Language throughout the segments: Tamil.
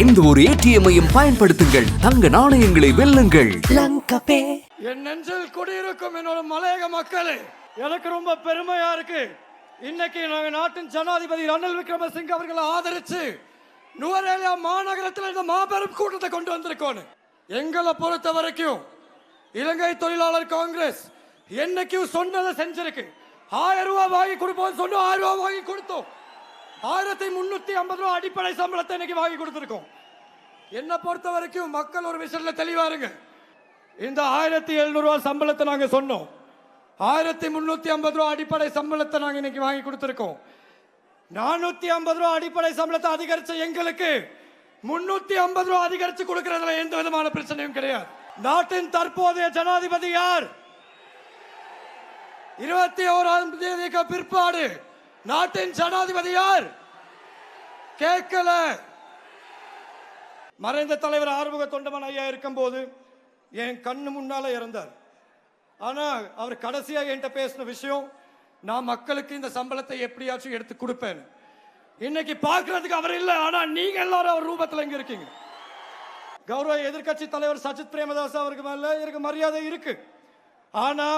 எந்த ஒரு ஏடிஎம்மையும் பயன்படுத்துங்கள். தங்க நாணயங்களை வெல்லுங்கள். என் நெஞ்சில் குடியிருக்கும் என்னோட மலையக மக்களே எனக்கு ரொம்ப பெருமையா இருக்கு. இன்னைக்கு நாங்க நாட்டின் ஜனாதிபதி ரணில் விக்ரமசிங்க அவர்களை ஆதரிச்சு நுவரேலியா மாநகரத்தில் இந்த மாபெரும் கூட்டத்தை கொண்டு வந்திருக்கோம் எங்களை பொறுத்த வரைக்கும் இலங்கை தொழிலாளர் காங்கிரஸ் என்னைக்கும் சொன்னதை செஞ்சிருக்கு. ஆயிரம் ரூபாய் வாங்கி கொடுப்போம் சொன்னோம் ஆயிரம் ரூபாய் வாங்கி கொடுத்தோம். ஆயிரத்தி முன்னூத்தி ஐம்பது ரூபாய் அடிப்படை சம்பளத்தை இன்னைக்கு வாங்கி கொடுத்துருக்கோம். என்னை பொறுத்த வரைக்கும் மக்கள் ஒரு விஷயத்துல தெளிவா இருங்க. இந்த ஆயிரத்தி எழுநூறுவா சம்பளத்தை நாங்கள் சொன்னோம். ஆயிரத்தி முன்னூத்தி ஐம்பது ரூபா அடிப்படை சம்பளத்தை நாங்கள் இன்னைக்கு வாங்கி கொடுத்துருக்கோம். நானூத்தி ஐம்பது ரூபா அடிப்படை சம்பளத்தை அதிகரிச்ச எங்களுக்கு முன்னூத்தி ஐம்பது ரூபா அதிகரிச்சு கொடுக்கறதுல எந்த விதமான பிரச்சனையும் கிடையாது. நாட்டின் தற்போதைய ஜனாதிபதி யார்? இருபத்தி ஓராம் தேதிக்கு பிற்பாடு நாட்டின் ஜனாதிபதி யார்? கேட்கல. மறைந்த தலைவர் ஆறுமுக தொண்டமன் ஐயா இருக்கும்போது என் கண்ணு முன்னால இறந்தார். ஆனா அவர் கடைசியா என்கிட்ட பேசின விஷயம் நான் மக்களுக்கு இந்த சம்பளத்தை எப்படியாச்சும் எடுத்து கொடுப்பேன் இன்னைக்கு பார்க்கறதுக்கு அவர் இல்லை ஆனா நீங்க எல்லாரும் அவர் ரூபத்தில் இங்க இருக்கீங்க. கௌரவ எதிர்க்கட்சி தலைவர் சஜித் பிரேமதாஸ் அவருக்கு மேல இருக்கு மரியாதை இருக்கு. ஆனா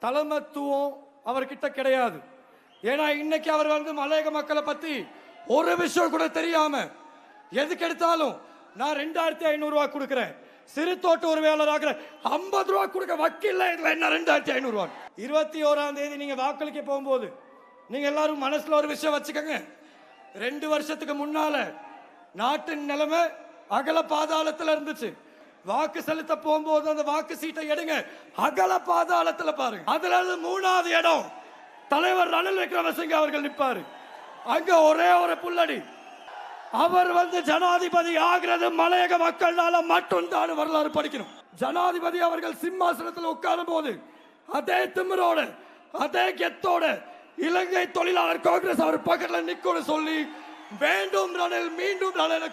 தலைமத்துவம் அவர்கிட்ட கிடையாது. ஏன்னா இன்னைக்கு அவர் வந்து மலையக மக்களை பத்தி ஒரு விஷயம் கூட தெரியாம எதுக்கு எடுத்தாலும் நான் ரெண்டாயிரத்தி ஐநூறு ரூபாய் கொடுக்குறேன். சிறு தோட்ட உரிமையாளராக ஐம்பது ரூபாய் கொடுக்க வக்கீல்ல இதுல என்ன ரெண்டாயிரத்தி ஐநூறு ரூபாய்? இருபத்தி ஓராம் தேதி நீங்க வாக்களிக்க போகும்போது நீங்க எல்லாரும் மனசுல ஒரு விஷயம் வச்சுக்கோங்க. ரெண்டு வருஷத்துக்கு முன்னால நாட்டின் நிலைமை அகல பாதாளத்துல இருந்துச்சு. வாக்கு செலுத்த போகும்போது அந்த வாக்கு சீட்டை எடுங்க. அகல பாதாளத்துல பாருங்க. அதுல மூணாவது இடம். தலைவர் ரணில் விக்ரமசிங்க அவர்கள் நிற்பாரு அங்க ஒரே ஒரு புள்ளடி அவர் வந்து ஜனாதிபதி ஆகிறது மலையக மக்கள்னால மட்டும்தான் வரலாறு படிக்கணும். ஜனாதிபதி அவர்கள் சிம்மாசனத்தில் உட்காரும் போது அதே திமிரோட அதே கெத்தோட இலங்கை தொழிலாளர் காங்கிரஸ் அவர் பக்கத்தில் நிக்கணும் சொல்லி வேண்டும் ரணில் மீண்டும் ரணில்